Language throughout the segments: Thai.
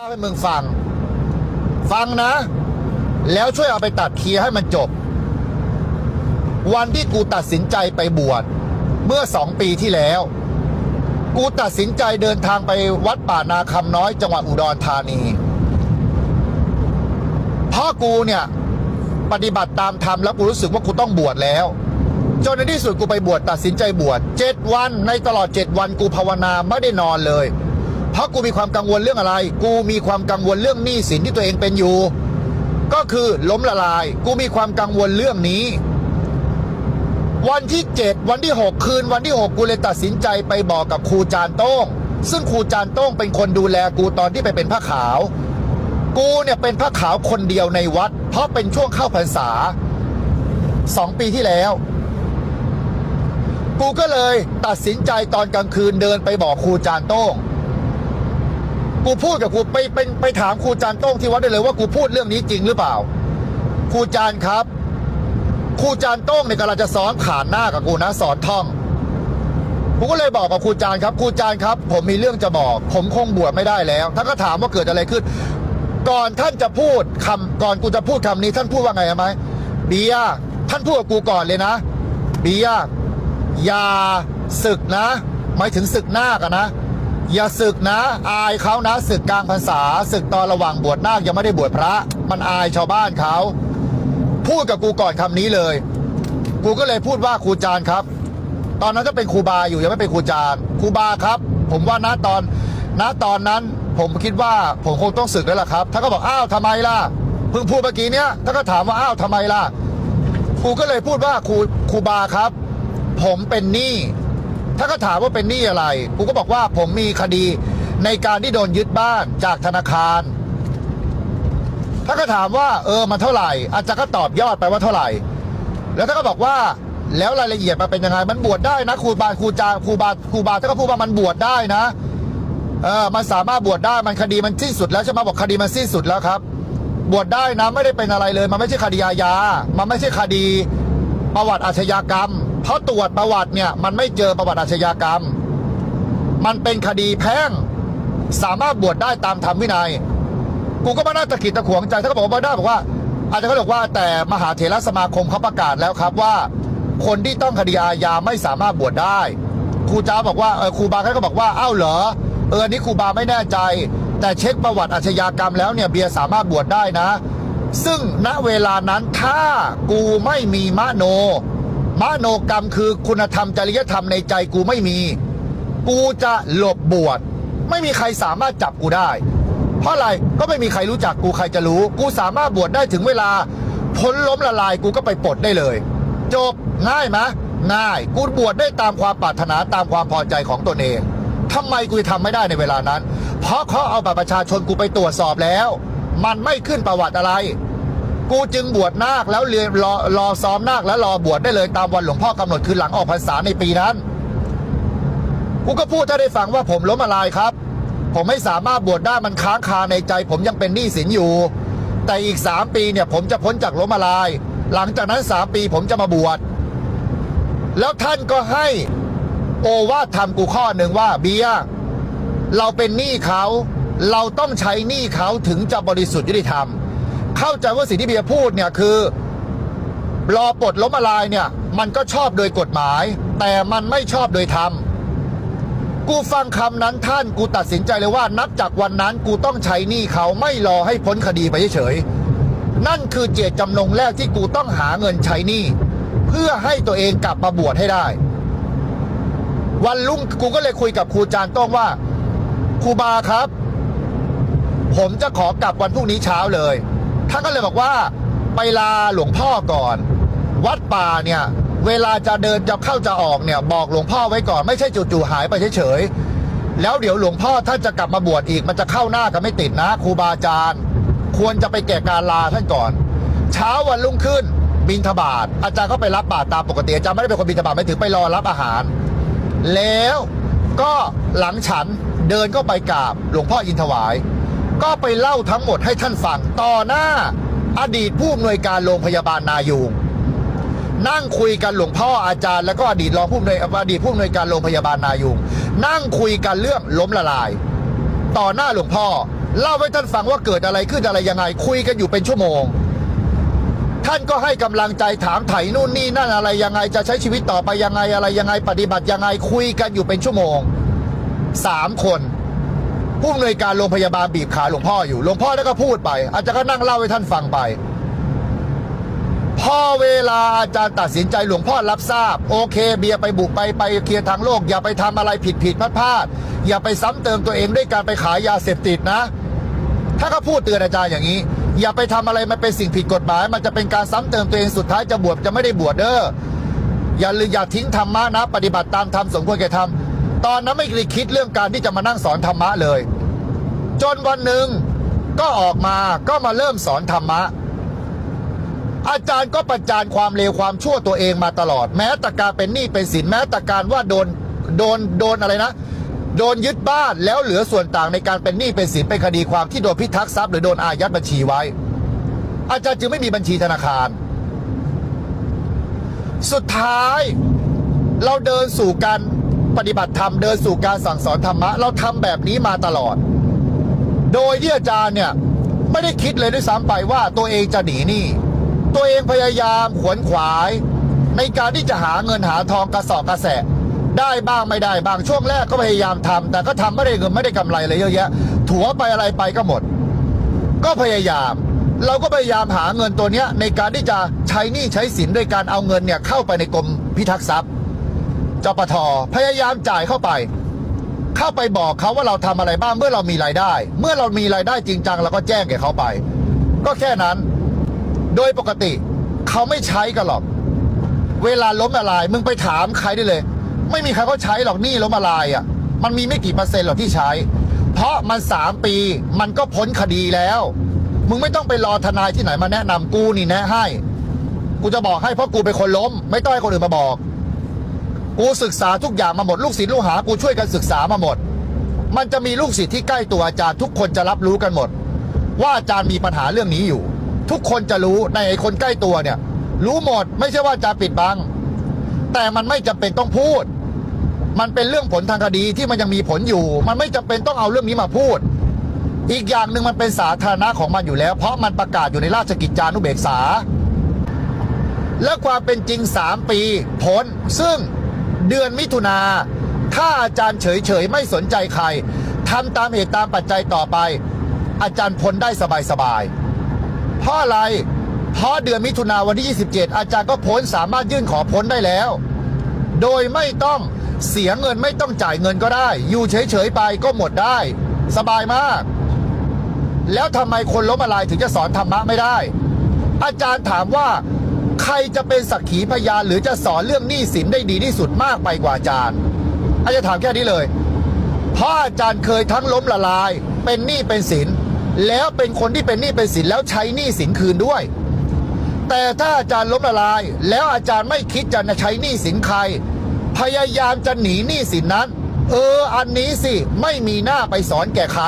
เล่าให้มึงฟัง ฟังนะ แล้วช่วยเอาไปตัดเคลียร์ให้มันจบ วันที่กูตัดสินใจไปบวชเมื่อสองปีที่แล้ว กูตัดสินใจเดินทางไปวัดป่านาคำน้อยจังหวัดอุดรธานีเพราะกูเนี่ยปฏิบัติตามธรรมแล้วกูรู้สึกว่ากูต้องบวชแล้วจนในที่สุดกูไปบวชตัดสินใจบวชเจ็ดวันในตลอดเจ็ดวันกูภาวนาไม่ได้นอนเลย เพราะกูมีความกังวลเรื่องอะไร กูมีความกังวลเรื่องหนี้สินที่ตัวเองเป็นอยู่ ก็คือล้มละลาย กูมีความกังวลเรื่องนี้ วันที่ 7 วันที่ 6 คืนวันที่ 6 กูเลยตัดสินใจไปบอกกับครูจานโต้ง ซึ่งครูจานโต้งเป็นคนดูแลกูตอนที่ไปเป็นผ้าขาว กูเนี่ยเป็นผ้าขาวคนเดียวในวัด เพราะเป็นช่วงเข้าพรรษาสองปีที่แล้วกูก็เลยตัดสินใจตอนกลางคืนเดินไปบอกครูจานโต้ง กูพูดกับครูไปเป็นไปถามครูจานโต้งที่วัดได้เลยว่ากูพูดเรื่องนี้จริงหรือเปล่า ครูจานครับ ครูจานโต้งเนี่ยกำลังจะสอนขานหน้ากับกูนะสอนท่องกูก็เลยบอกกับครูจานครับครูจานครับ ผมมีเรื่องจะบอก ผมคงบวชไม่ได้แล้วท่านก็ถามว่าเกิดอะไรขึ้น ก่อนท่านจะพูดคำก่อนกูจะพูดคำนี้ท่านพูดว่าไงไหมเบียท่านพูดกับกูก่อนเลยนะเบียอย่าศึกนะหมายถึงศึกหน้ากันนะ อย่าศึกนะ อายเขานะศึกกลางพรรษาศึกตอนระหว่างบวชนาคยังไม่ได้บวชพระ มันอายชาวบ้านเขาพูดกับกูก่อนคำนี้เลย กูก็เลยพูดว่าครูจานครับ ตอนนั้นก็เป็นครูบาอยู่ยังไม่เป็นครูจานครูบาครับ ผมว่าณตอนณตอนนั้นผมคิดว่าผมคงต้องศึกแล้วล่ะครับท่านก็บอกอ้าวทำไมล่ะเพิ่งพูดเมื่อกี้เนี้ยท่านก็ถามว่าอ้าวทำไมล่ะครูก็เลยพูดว่าครูครูบาครับ ผมเป็นหนี้ ท่าก็ถามว่าเป็นหนี้อะไรกูก็บอกว่าผมมีคดีในการที่โดนยึดบ้านจากธนาคารท่าก็ถามว่า เออมันเท่าไหร่ อาจารย์ก็ตอบยอดไปว่าเท่าไหร่ แล้วท่าก็บอกว่าแล้วรายละเอียดมันเป็นยังไง มันบวชได้นะครูบาครูจาครูบาครูบาท่าก็พูดว่ามันบวชได้นะเออมันสามารถบวชได้มันคดีมันสิ้นสุดแล้วใช่ไหมบอกคดีมันสิ้นสุดแล้วครับ บวชได้นะไม่ได้เป็นอะไรเลย มันไม่ใช่คดีอาญา มันไม่ใช่คดีประวัติอาชญากรรม เพราะตรวจประวัติเนี่ย มันไม่เจอประวัติอาชญากรรม มันเป็นคดีแพ่งสามารถบวชได้ตามธรรมวินัย กูก็มาน่าตะกิดตะขวงใจท่าก็บอกว่าได้บอกว่า อาจารย์ก็บอกว่าแต่มหาเถรสมาคมเขาประกาศแล้วครับว่า คนที่ต้องคดีอาญาไม่สามารถบวชได้ครูจ้าบอกว่าเออครูบาเขาก็บอกว่าอ้าวเหรอเออนนี้ครูบาไม่แน่ใจ แต่เช็คประวัติอาชญากรรมแล้วเนี่ยเบียร์สามารถบวชได้นะ ซึ่งณเวลานั้นถ้ากูไม่มีมโน มโนกรรมคือคุณธรรมจริยธรรมในใจกูไม่มี กูจะหลบบวชไม่มีใครสามารถจับกูได้ เพราะอะไรก็ไม่มีใครรู้จักกูใครจะรู้ กูสามารถบวชได้ถึงเวลาพ้นล้มละลายกูก็ไปปลดได้เลย จบง่ายไหมง่าย กูบวชได้ตามความปรารถนาตามความพอใจของตนเองทำไมกูจะทำไม่ได้ในเวลานั้น เพราะเขาเอาบัตรประชาชนกูไปตรวจสอบแล้ว มันไม่ขึ้นประวัติอะไร กูจึงบวชนาคแล้วเรียนรอรอซ้อมนาคแล้วรอบวชได้เลยตามวันหลวงพ่อกำหนดคือหลังออกพรรษาในปีนั้น กูก็พูดถ้าได้ฟังว่าผมล้มละลายครับ ผมไม่สามารถบวชได้มันค้างคาในใจ ผมยังเป็นหนี้สินอยู่ แต่อีกสามปีเนี่ยผมจะพ้นจากล้มละลาย หลังจากนั้นสามปีผมจะมาบวชแล้วท่านก็ให้โอวาททำกูข้อหนึ่งว่าเบียเราเป็นหนี้เขา เราต้องใช้หนี้เขาถึงจะบริสุทธิ์ยุติธรรม เข้าใจว่าสิ่งที่เบียร์พูดเนี่ยคือ รอปลดล้มละลายเนี่ย มันก็ชอบโดยกฎหมาย แต่มันไม่ชอบโดยธรรมกูฟังคำนั้นท่านกูตัดสินใจเลยว่านับจากวันนั้นกูต้องใช้หนี้เขาไม่รอให้พ้นคดีไปเฉยๆนั่นคือเจตจำนงแรกที่กูต้องหาเงินใช้หนี้เพื่อให้ตัวเองกลับมาบวชให้ได้ วันรุ่งกูก็เลยคุยกับครูจานต้องว่าครูบาครับ ผมจะขอกลับวันพรุ่งนี้เช้าเลย ท่านก็เลยบอกว่าไปลาหลวงพ่อก่อน วัดป่าเนี่ยเวลาจะเดินจะเข้าจะออกเนี่ยบอกหลวงพ่อไว้ก่อนไม่ใช่จู่ๆหายไปเฉยๆแล้วเดี๋ยวหลวงพ่อท่านจะกลับมาบวชอีกมันจะเข้าหน้ากันไม่ติดนะครูบาอาจารย์ ควรจะไปแก่การลาท่านก่อน เช้าวันรุ่งขึ้นบินทบาทอาจารย์ก็ไปรับบาตรตามปกติอาจารย์ไม่ได้เป็นคนบินทบาทไม่ถึงไปรอรับอาหาร แล้วก็หลังฉันเดินก็ไปกราบหลวงพ่ออินทวาย ก็ไปเล่าทั้งหมดให้ท่านฟังต่อหน้า อดีตผู้อำนวยการโรงพยาบาลนายูงนั่งคุยกันหลวงพ่ออาจารย์ แล้วก็อดีตรองผู้อำนวยอดีตผู้อำนวยการโรงพยาบาลนายูงนั่งคุยกันเรื่องล้มละลาย ต่อหน้าหลวงพ่อ เล่าให้ท่านฟังว่าเกิดอะไรขึ้นอะไรยังไง คุยกันอยู่เป็นชั่วโมง ท่านก็ให้กำลังใจถามไถ่นู่นนี่นั่นอะไรยังไง จะใช้ชีวิตต่อไปยังไงอะไรยังไง ปฏิบัติยังไงคุยกันอยู่เป็นชั่วโมงสามคน ผู้อำนวยการโรงพยาบาลบีบขาหลวงพ่ออยู่หลวงพ่อแล้วก็พูดไป อาจารย์ก็นั่งเล่าให้ท่านฟังไป พอเวลาอาจารย์ตัดสินใจหลวงพ่อรับทราบ โอเค เบียร์ไปบุกไปไปเคลียร์ทางโลก อย่าไปทำอะไรผิดผิดพลาดพลาดอย่าไปซ้ำเติมตัวเองด้วยการไปขายยาเสพติดนะ ถ้าเขาพูดเตือนอาจารย์อย่างนี้ อย่าไปทำอะไรมันเป็นสิ่งผิดกฎหมาย มันจะเป็นการซ้ำเติมตัวเองสุดท้ายจะบวชจะไม่ได้บวชเด้ออย่าลืมอย่าทิ้งธรรมะนะ ปฏิบัติตามธรรมสมควรแก่ธรรม ตอนนั้นไม่ได้คิดเรื่องการที่จะมานั่งสอนธรรมะเลย จนวันหนึ่งก็ออกมาก็มาเริ่มสอนธรรมะ อาจารย์ก็ประจานความเลวความชั่วตัวเองมาตลอด แม้แต่การเป็นหนี้เป็นสินแม้แต่การว่าโดนโดนโดนอะไรนะโดนยึดบ้านแล้วเหลือส่วนต่างในการเป็นหนี้เป็นสินเป็นคดีความที่โดนพิทักษ์ทรัพย์หรือโดนอายัดบัญชีไว้ อาจารย์จึงไม่มีบัญชีธนาคาร สุดท้าย เราเดินสู่การ ปฏิบัติธรรมเดินสู่การสั่งสอนธรรมะ เราทำแบบนี้มาตลอด โดยที่อาจารย์เนี่ยไม่ได้คิดเลยด้วยซ้ำไปว่าตัวเองจะหนีหนี้ตัวเองพยายามขวนขวาย ในการที่จะหาเงินหาทองกระสอบกระแสะได้บ้างไม่ได้บ้างช่วงแรกก็พยายามทำแต่ก็ทำไม่ได้เงินไม่ได้กำไรเลยเยอะแยะถัวไปอะไรไปก็หมด ก็พยายาม เราก็พยายามหาเงินตัวเนี้ยในการที่จะใช้หนี้ใช้สินด้วยการเอาเงินเนี่ยเข้าไปในกรมพิทักษ์ทรัพย์ จปทพยายามจ่ายเข้าไป เข้าไปบอกเขาว่าเราทำอะไรบ้างเมื่อเรามีรายได้ เมื่อเรามีรายได้จริงจังเราก็แจ้งแก่เขาไป ก็แค่นั้น โดยปกติเขาไม่ใช้กันหรอก เวลาล้มละลายมึงไปถามใครได้เลย ไม่มีใครเขาใช้หรอกนี่ล้มละลายอะ มันมีไม่กี่เปอร์เซ็นต์หรอกที่ใช้ เพราะมันสามปีมันก็พ้นคดีแล้ว มึงไม่ต้องไปรอทนายที่ไหนมาแนะนำกูนี่แนะให้ กูจะบอกให้เพราะกูเป็นคนล้ม ไม่ต้องให้คนอื่นมาบอก กูศึกษาทุกอย่างมาหมดลูกศิษย์ลูกหากูช่วยกันศึกษามาหมด มันจะมีลูกศิษย์ที่ใกล้ตัวอาจารย์ทุกคนจะรับรู้กันหมด ว่าอาจารย์มีปัญหาเรื่องนี้อยู่ ทุกคนจะรู้ในไอ้คนใกล้ตัวเนี่ย รู้หมดไม่ใช่ว่าอาจารย์ปิดบัง แต่มันไม่จำเป็นต้องพูด มันเป็นเรื่องผลทางคดีที่มันยังมีผลอยู่ มันไม่จำเป็นต้องเอาเรื่องนี้มาพูด อีกอย่างหนึ่งมันเป็นสาธารณะของมันอยู่แล้ว เพราะมันประกาศอยู่ในราชกิจจานุเบกษา และความเป็นจริง3ปีพ้นซึ่ง เดือนมิถุนาถ้าอาจารย์เฉยๆ ไม่สนใจใครทำตามเหตุตามปัจจัยต่อไป อาจารย์พ้นได้สบายๆเพราะอะไรเพราะเดือนมิถุนาวันที่ 27 อาจารย์ก็พ้นสามารถยื่นขอพ้นได้แล้ว โดยไม่ต้องเสียเงินไม่ต้องจ่ายเงินก็ได้ อยู่เฉยๆไปก็หมดได้ สบายมาก แล้วทำไมคนล้มละลายถึงจะสอนธรรมะไม่ได้ อาจารย์ถามว่า ใครจะเป็นสักขีพยานหรือจะสอนเรื่องหนี้สินได้ดีที่สุดมากไปกว่าอาจารย์อาจารย์ถามแค่นี้เลยเพราะอาจารย์เคยทั้งล้มละลาย เป็นหนี้เป็นสิน แล้วเป็นคนที่เป็นหนี้เป็นสินแล้วใช้หนี้สินคืนด้วย แต่ถ้าอาจารย์ล้มละลาย แล้วอาจารย์ไม่คิดจะใช้หนี้สินใคร พยายามจะหนีหนี้สินนั้น เออ อันนี้สิไม่มีหน้าไปสอนแก่ใคร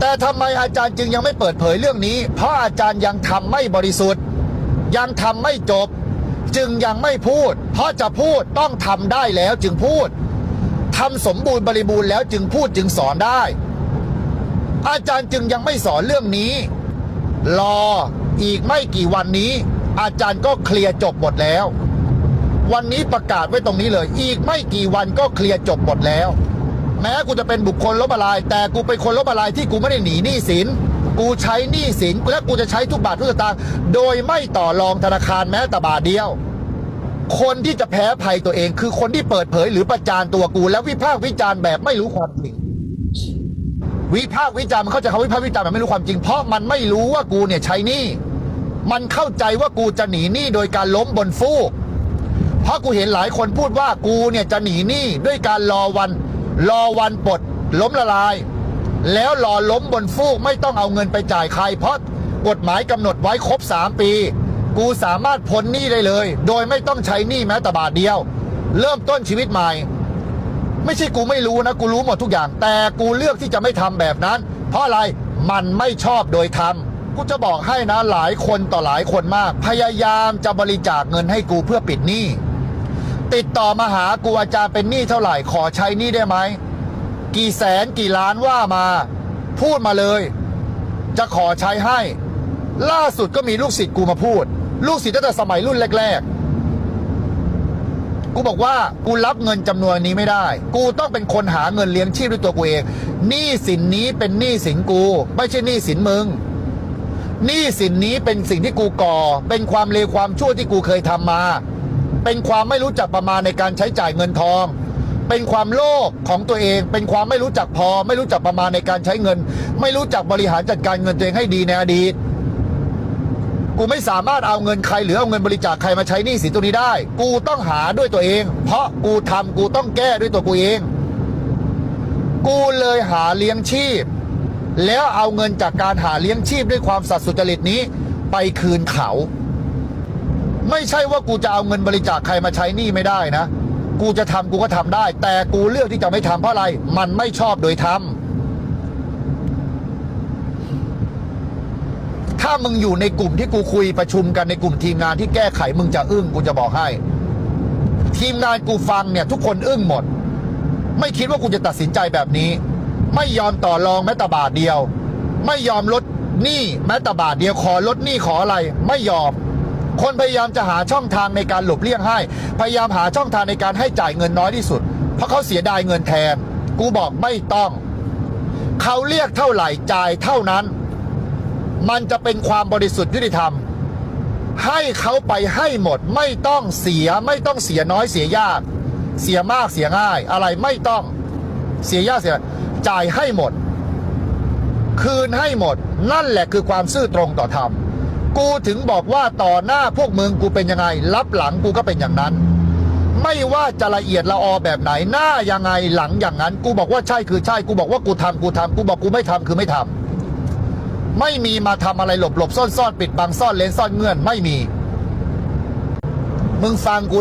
แต่ทำไมอาจารย์จึงยังไม่เปิดเผยเรื่องนี้ เพราะอาจารย์ยังทำไม่บริสุทธิ์ ยังทำไม่จบ จึงยังไม่พูด เพราะจะพูดต้องทำได้แล้วจึงพูดทำสมบูรณ์บริบูรณ์แล้วจึงพูดจึงสอนได้ อาจารย์จึงยังไม่สอนเรื่องนี้ รออีกไม่กี่วันนี้ อาจารย์ก็เคลียร์จบหมดแล้ว วันนี้ประกาศไว้ตรงนี้เลย อีกไม่กี่วันก็เคลียร์จบหมดแล้ว แม้กูจะเป็นบุคคลล้มละลาย แต่กูเป็นคนล้มละลายที่กูไม่ได้หนีหนี้สิน กูใช้หนี้สินและกูจะใช้ทุกบาททุกสตางค์โดยไม่ต่อรองธนาคารแม้แต่บาทเดียว คนที่จะแพ้ภัยตัวเอง คือคนที่เปิดเผยหรือประจานตัวกู แล้ววิพากษ์วิจารณ์แบบไม่รู้ความจริงวิพากษ์วิจารณ์มันเข้าใจคำวิพากษ์วิจารณ์แบบไม่รู้ความจริง เพราะมันไม่รู้ว่ากูเนี่ยใช้หนี้มันเข้าใจว่ากูจะหนีหนี้โดยการล้มบนฟูก เพราะกูเห็นหลายคนพูดว่ากูเนี่ยจะหนีหนี้ด้วยการรอวัน รอวันปลดล้มละลาย แล้วรอล้มบนฟูกไม่ต้องเอาเงินไปจ่ายใคร เพราะกฎหมายกำหนดไว้ครบ 3 ปี กูสามารถพ้นหนี้ได้เลย โดยไม่ต้องใช้หนี้แม้แต่บาทเดียว เริ่มต้นชีวิตใหม่ ไม่ใช่กูไม่รู้นะ กูรู้หมดทุกอย่าง แต่กูเลือกที่จะไม่ทำแบบนั้น เพราะอะไรมันไม่ชอบโดยธรรมกูจะบอกให้นะหลายคนต่อหลายคนมาก พยายามจะบริจาคเงินให้กูเพื่อปิดหนี้ติดต่อมาหากูอาจารย์เป็นหนี้เท่าไหร่ขอใช้หนี้ได้ไหม กี่แสนกี่ล้านว่ามา พูดมาเลย จะขอใช้ให้ ล่าสุดก็มีลูกศิษย์กูมาพูด ลูกศิษย์ตั้งแต่สมัยรุ่นแรก ๆ กูบอกว่ากูรับเงินจำนวนนี้ไม่ได้ กูต้องเป็นคนหาเงินเลี้ยงชีพด้วยตัวกูเองหนี้สินนี้เป็นหนี้สินกู ไม่ใช่หนี้สินมึงหนี้สินนี้เป็นสิ่งที่กูก่อ เป็นความเลวความชั่วที่กูเคยทำมา เป็นความไม่รู้จักประมาณในการใช้จ่ายเงินทอง เป็นความโลภของตัวเอง เป็นความไม่รู้จักพอ ไม่รู้จักประมาณในการใช้เงิน ไม่รู้จักบริหารจัดการเงินตัวเองให้ดีในอดีตกูไม่สามารถเอาเงินใครหรือเอาเงินบริจาคใครมาใช้หนี้สินตัวนี้ได้ กูต้องหาด้วยตัวเอง เพราะกูทำกูต้องแก้ด้วยตัวกูเอง กูเลยหาเลี้ยงชีพ แล้วเอาเงินจากการหาเลี้ยงชีพด้วยความสัตย์สุจริตนี้ ไปคืนเขา ไม่ใช่ว่ากูจะเอาเงินบริจาคใครมาใช้หนี้ไม่ได้นะ กูจะทำกูก็ทำได้ แต่กูเลือกที่จะไม่ทำเพราะอะไร มันไม่ชอบโดยธรรมถ้ามึงอยู่ในกลุ่มที่กูคุยประชุมกันในกลุ่มทีมงานที่แก้ไขมึงจะอึ้งกูจะบอกให้ ทีมงานกูฟังเนี่ย ทุกคนอึ้งหมด ไม่คิดว่ากูจะตัดสินใจแบบนี้ ไม่ยอมต่อรองแม้แต่บาทเดียว ไม่ยอมลดหนี้แม้แต่บาทเดียวขอลดหนี้ขออะไร ไม่ยอม คนพยายามจะหาช่องทางในการหลบเลี่ยงให้ พยายามหาช่องทางในการให้จ่ายเงินน้อยที่สุด เพราะเขาเสียดายเงินแทน กูบอกไม่ต้อง เขาเรียกเท่าไหร่จ่ายเท่านั้น มันจะเป็นความบริสุทธิ์ยุติธรรม ให้เขาไปให้หมดไม่ต้องเสียไม่ต้องเสียน้อยเสียยาก เสียมากเสียง่าย อะไรไม่ต้องเสียยากเสียจ่ายให้หมด คืนให้หมด นั่นแหละคือความซื่อตรงต่อธรรม กูถึงบอกว่าต่อหน้าพวกมึงกูเป็นยังไง รับหลังกูก็เป็นอย่างนั้น ไม่ว่าจะละเอียดละออแบบไหนหน้ายังไงหลังอย่างนั้น กูบอกว่าใช่คือใช่กูบอกว่ากูทำกูทำกูบอกกูไม่ทำคือไม่ทำไม่มีมาทำอะไรหลบหลบซ่อนซ่อนปิดบังซ่อนเลนซ่อนเงื่อนไม่มี มึงฟังกู